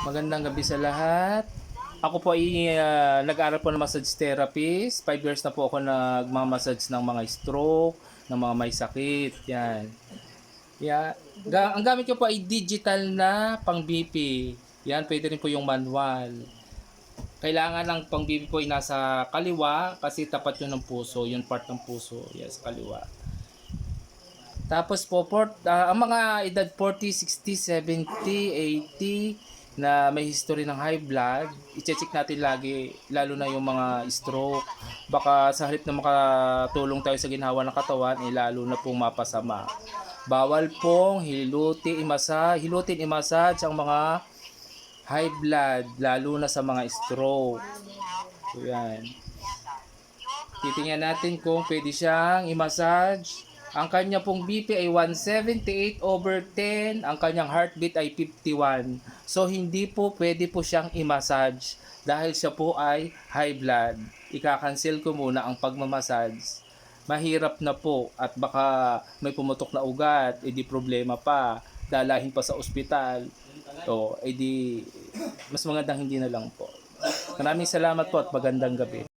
Magandang gabi sa lahat. Ako po ay ah, nag-aaral po ng massage therapist. Five years na po ako nagmamassage ng mga stroke, ng mga may sakit. Yan. Yeah. Ang gamit ko po ay digital na pang BP. Yan, pwede rin po yung manual. Kailangan ang pang BP po ay nasa kaliwa kasi tapat yun ng puso, yung part ng puso. Yes, kaliwa. Tapos po, port, ah, ang mga edad 40, 60, 70, 80 na may history ng high blood, i-check natin lagi, lalo na yung mga stroke. Baka sa halip na makatulong tayo sa ginhawa ng katawan, eh, lalo na pong mapasama. Bawal pong hilutin, imasa, hilutin, imassage ang mga high blood, lalo na sa mga stroke. So, yan. Titingnan natin kung pwede siyang i-massage. Ang kanya pong BP ay 178 over 10. Ang kanyang heartbeat ay 51. So, hindi po pwede po siyang i-massage dahil siya po ay high blood. Ika-cancel ko muna ang pagmamassage. Mahirap na po at baka may pumutok na ugat, edi problema pa. Dalahin pa sa ospital. O, edi mas magandang hindi na lang po. Maraming salamat po at magandang gabi.